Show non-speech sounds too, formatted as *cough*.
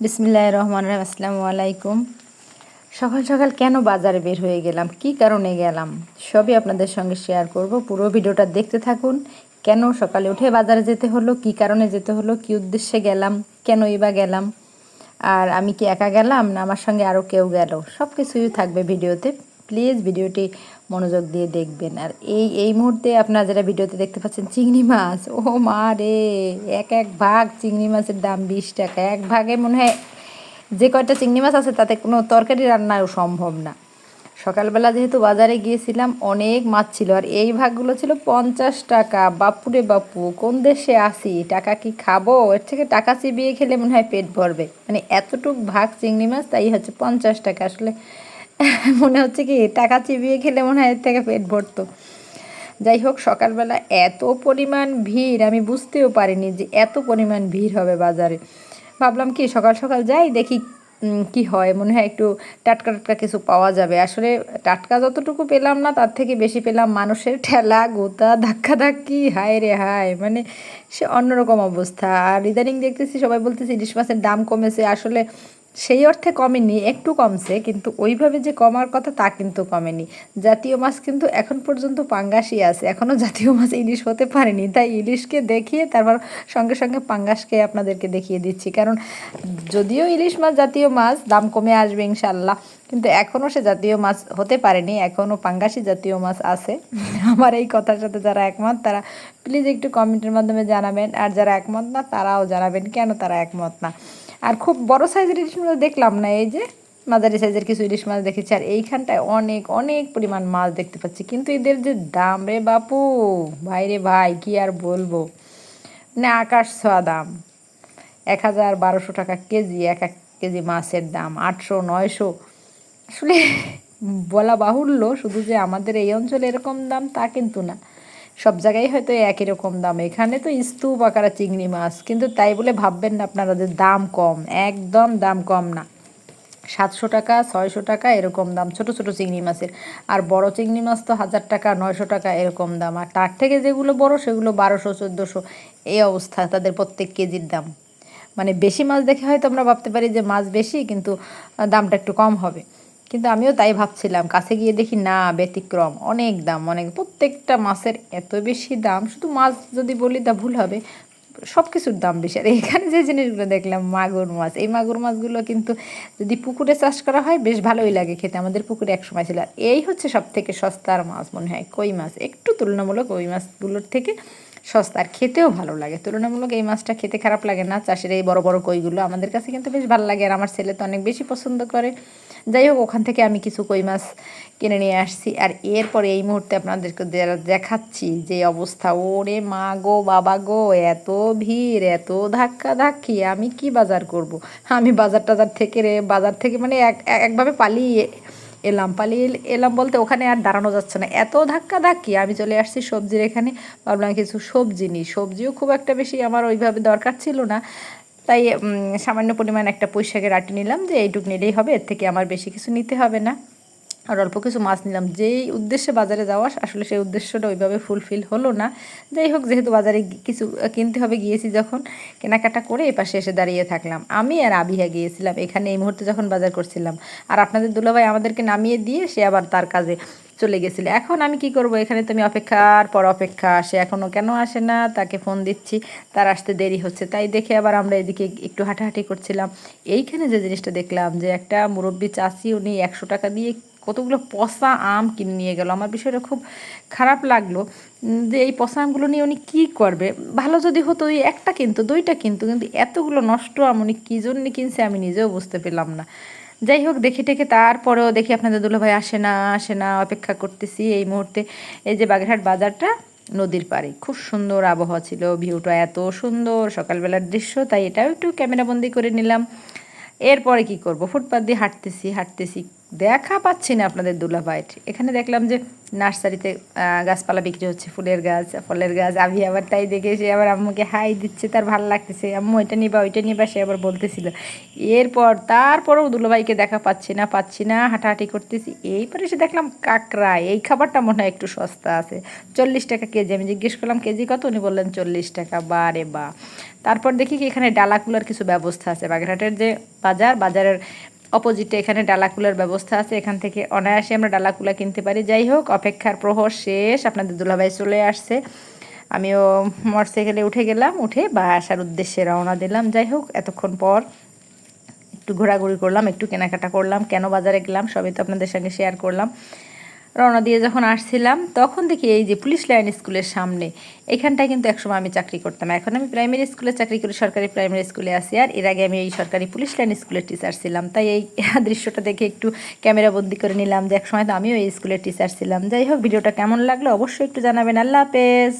বিসমিল্লাহ রহমান রহিম আসসালামু আলাইকুম। সকাল সকাল কেন বাজারে বের হয়ে গেলাম? কি কারণে গেলাম? সবই আপনাদের সঙ্গে শেয়ার করব। পুরো ভিডিওটা দেখতে থাকুন। কেন সকালে উঠে বাজারে যেতে হলো? কি কারণে যেতে হলো? কি উদ্দেশ্যে গেলাম? কেনই বা গেলাম? আর আমি কি একা গেলাম? না, আমার সঙ্গে আরও কেউ গেল? সব কিছুই থাকবে ভিডিওতে। প্লিজ ভিডিওটি মনোযোগ দিয়ে দেখবেন। আর এই এই মুহূর্তে আপনারা যারা ভিডিওতে দেখতে পাচ্ছেন চিংড়ি মাছ, ও মা রে, এক এক ভাগ চিংড়ি মাছের দাম বিশ টাকা। এক ভাগে মনে হয় যে কয়টা চিংড়ি মাছ আছে তাতে কোনো তরকারি রান্নাও সম্ভব না। সকালবেলা যেহেতু বাজারে গিয়েছিলাম, অনেক মাছ ছিল। আর এই ভাগগুলো ছিল পঞ্চাশ টাকা। বাপুরে বাপু, কোন দেশে আসি টাকা কি খাব? এর থেকে টাকা চিবিয়ে খেলে মনে হয় পেট ভরবে। মানে এতটুক ভাগ চিংড়ি মাছ, তাই হচ্ছে পঞ্চাশ টাকা। আসলে *laughs* মনে হচ্ছে কি টাকা চিবিয়ে খেলে মনে হয় এর থেকে পেট ভরতো। যাই হোক, সকালবেলা এত পরিমাণ ভিড়, আমি বুঝতেও পারিনি যে এত পরিমাণ ভিড় হবে বাজারে। ভাবলাম কি সকাল সকাল যাই, দেখি কি হয়। মনে হয় একটু টাটকা টাটকা কিছু পাওয়া যাবে। আসলে টাটকা যতটুকু পেলাম না, তার থেকে বেশি পেলাম মানুষের ঠেলা, গোতা, ধাক্কা ধাক্কি। হায় রে হায় মানে সে অন্যরকম অবস্থা। আর ইদানিং দেখতেছি সবাই বলতেছে ইলিশ মাছের দাম কমেছে। আসলে সেই অর্থে কমেনি, একটু কমছে, কিন্তু ওইভাবে যে কমার কথা তা কিন্তু কমেনি। জাতীয় মাছ কিন্তু এখন পর্যন্ত পাঙ্গাসই আছে। এখনও জাতীয় মাছ ইলিশ হতে পারেনি। তাই ইলিশকে দেখিয়ে তারপর সঙ্গে সঙ্গে পাঙ্গাসকে আপনাদেরকে দেখিয়ে দিচ্ছি। কারণ যদিও ইলিশ মাছ জাতীয় মাছ, দাম কমে আসবে ইনশাল্লাহ কিন্তু এখনও সে জাতীয় মাছ হতে পারেনি। এখনও পাঙ্গাসি জাতীয় মাছ আছে। আমার এই কথার সাথে যারা একমত, তারা প্লিজ একটু কমেন্টের মাধ্যমে জানাবেন। আর যারা একমত না, তারাও জানাবেন। কেন তারা একমত না? আর খুব বড় সাইজের ইলিশ মাছ দেখলাম না, এই যে মাঝারি সাইজের কিছু ইলিশ মাছ দেখেছি। আর এইখানটায় অনেক অনেক পরিমাণ মাছ দেখতে পাচ্ছি। কিন্তু এদের যে দাম রে বাপু, ভাই রে ভাই, কি আর বলব? না আকাশ ছোঁয়া দাম। এক হাজার বারোশো টাকা কেজি, এক এক কেজি মাছের দাম, আটশো, নয়শো। আসলে বলা বাহুল্য, শুধু যে আমাদের এই অঞ্চলে এরকম দাম তা কিন্তু না। সব জায়গায় হয়তো একই রকম দাম। এখানে তো স্তূপ আকারা চিংড়ি মাছ, কিন্তু তাই বলে ভাববেন না আপনারা যে দাম কম, একদম দাম কম না। সাতশো টাকা, ছয়শো টাকা এরকম দাম, ছোট ছোট চিংড়ি মাছের। আর বড় চিংড়ি মাছ তো হাজার টাকা, নয়শো টাকা এরকম দাম। আর তার থেকে যেগুলো বড়, সেগুলো বারোশো, চোদ্দোশো। এই অবস্থা তাদের প্রত্যেক কেজির দাম। মানে বেশি মাছ দেখে হয়তো আমরা ভাবতে পারি যে মাছ বেশি, কিন্তু দামটা একটু কম হবে। কিন্তু আমিও তাই ভাবছিলাম, কাছে গিয়ে দেখি না, ব্যতিক্রম, অনেক দাম, অনেক, প্রত্যেকটা মাছের এত বেশি দাম, শুধু মাছ যদি বলি তা ভুল হবে সব কিছুর দাম বেশি। আর এখানে যে জিনিসগুলো দেখলাম, মাগুর মাছ, এই মাগুর মাছগুলো কিন্তু যদি পুকুরে চাষ করা হয়, বেশ ভালোই লাগে খেতে, আমাদের পুকুরে এক সময় ছিল। আর এই হচ্ছে সব থেকে সস্তার মাছ মনে হয়, কই মাছ, একটু তুলনামূলক ওই মাছগুলোর থেকে সস্তা, আর খেতেও ভালো লাগে। তুলনামূলক এই মাছটা খেতে খারাপ লাগে না, চাষের এই বড় বড় কইগুলো আমাদের কাছে কিন্তু বেশ ভালো লাগে, আর আমার ছেলে তো অনেক বেশি পছন্দ করে। যাই হোক, ওখান থেকে আমি কিছু কই মাছ কিনে নিয়ে আসছি। আর এরপরে এই মুহূর্তে আপনাদেরকে দেখাচ্ছি যে অবস্থা। ওরে মা গো, বাবা গো, এত ভিড়, এত ধাক্কা ধাক্কি আমি কি বাজার করব? আমি বাজার টাজার থেকে রে, বাজার থেকে মানে এক, এক- একভাবে পালিয়ে এলাম পালিয়ে এলাম বলতে ওখানে আর দাঁড়ানো যাচ্ছে না। এত ধাক্কা ধাক্কি আমি চলে আসছি সবজির এখানে। ভাবলাম কিছু সবজি নিই। সবজিও খুব একটা বেশি আমার ওইভাবে দরকার ছিল না। তাই সামান্য পরিমাণ একটা পুঁইশাকের আটি নিলাম যে এইটুক নিলেই হবে, এর থেকে আমার বেশি কিছু নিতে হবে না। আর অল্প কিছু মাছ নিলাম। যেই উদ্দেশ্যে বাজারে যাওয়া, আসলে সেই উদ্দেশ্যটা ওইভাবে ফুলফিল হলো না। যাই হোক, যেহেতু বাজারে কিছু কিনতে হবে, গিয়েছি যখন, কেনাকাটা করে এ পাশে এসে দাঁড়িয়ে থাকলাম। আমি আর আবিহা গিয়েছিলাম, এখানে এই মুহূর্তে যখন বাজার করছিলাম। আর আপনাদের দুলাভাই আমাদেরকে নামিয়ে দিয়ে সে আবার তার কাজে চলে গেছিল। এখন আমি কি করব? এখানে তুমি অপেক্ষার পর অপেক্ষা, সে এখনও কেন আসে না? তাকে ফোন দিচ্ছি, তার আসতে দেরি হচ্ছে। তাই দেখে আবার আমরা এদিকে একটু হাঁটাহাঁটি করছিলাম। এইখানে যে জিনিসটা দেখলাম, যে একটা মুরব্বী চাষি উনি একশো টাকা দিয়ে কতগুলো পচা আম কিনে নিয়ে গেল। আমার বিষয়টা খুব খারাপ লাগল যে এই পচা আমগুলো নিয়ে উনি কী করবে? ভালো যদি হতো ওই একটা কিন্তু, দুইটা কিন্তু কিন্তু এতগুলো নষ্ট আম উনি কী জন্য কিনছে আমি নিজেও বুঝতে পেলাম না। যাই হোক, দেখে টেকে তারপরেও দেখি আপনাদের দুলোভাই আসে না আসে না, অপেক্ষা করতেছি। এই মুহূর্তে এই যে বাগেরহাট বাজারটা নদীর পাড়ে। খুব সুন্দর আবহাওয়া ছিল, ভিউটা এত সুন্দর, সকালবেলার দৃশ্য, তাই এটাও একটু ক্যামেরাবন্দি করে নিলাম। এরপরে কি করব? ফুটপাত দিয়ে হাঁটতেছি হাঁটতেছি দেখা পাচ্ছি না আপনাদের দুলাভাইট এখানে দেখলাম যে নার্সারিতে গাছপালা বিক্রি হচ্ছে, ফুলের গাছ, ফলের গাছ। আমি আবার তাই দেখে সে আবার আম্মুকে হাই দিচ্ছে, তার ভালো লাগতেছে। আম্মু, এটা নিবা, ওইটা নিবা, সে আবার বলতেছিল। এরপর তারপরেও দুলাভাইকে দেখা পাচ্ছি না পাচ্ছি না, হাঁটাহাঁটি করতেছি। এইবারে এসে দেখলাম কাঁকড়া এই খাবারটা মনে হয় একটু সস্তা আছে। চল্লিশ টাকা কেজি। আমি জিজ্ঞেস করলাম, কেজি কত? উনি বললেন, চল্লিশ টাকা। বা রে বা। তারপর দেখি কি এখানে ডালাকুলার কিছু ব্যবস্থা আছে। বাগেরহাটের যে বাজার, বাজারের অপোজিটে এখানে ডালাকুলার ব্যবস্থা আছে, এখান থেকে অনায়াসে আমরা ডালাকুলা কিনতে পারি। যাই হোক, অপেক্ষার প্রহর শেষ, আপনাদের দুলাভাই চলে আসছে। আমিও মোটরসাইকেলে উঠে গেলাম, উঠে বাসার উদ্দেশ্যে রওনা দিলাম। যাই হোক, এতক্ষণ পর একটু ঘোরাঘুরি করলাম, একটু কেনাকাটা করলাম, কেন বাজারে গেলাম, সবই তো আপনাদের সঙ্গে শেয়ার করলাম। রওনা দিয়ে যখন আসছিলাম, তখন দেখি এই যে পুলিশ লাইন স্কুলের সামনে, এখানটায় কিন্তু একসময় আমি চাকরি করতাম। এখন আমি প্রাইমারি স্কুলে চাকরি করি, সরকারি প্রাইমারি স্কুলে আসি আর এর আগে আমি এই সরকারি পুলিশ লাইন স্কুলের টিচার ছিলাম। তাই এই *laughs* দৃশ্যটা দেখে একটু ক্যামেরা বন্দি করে নিলাম যে একসময় তো আমিও এই স্কুলের টিচার ছিলাম। যাই হোক, ভিডিওটা কেমন লাগল অবশ্যই একটু জানাবেন। আল্লাহ হাফেজ!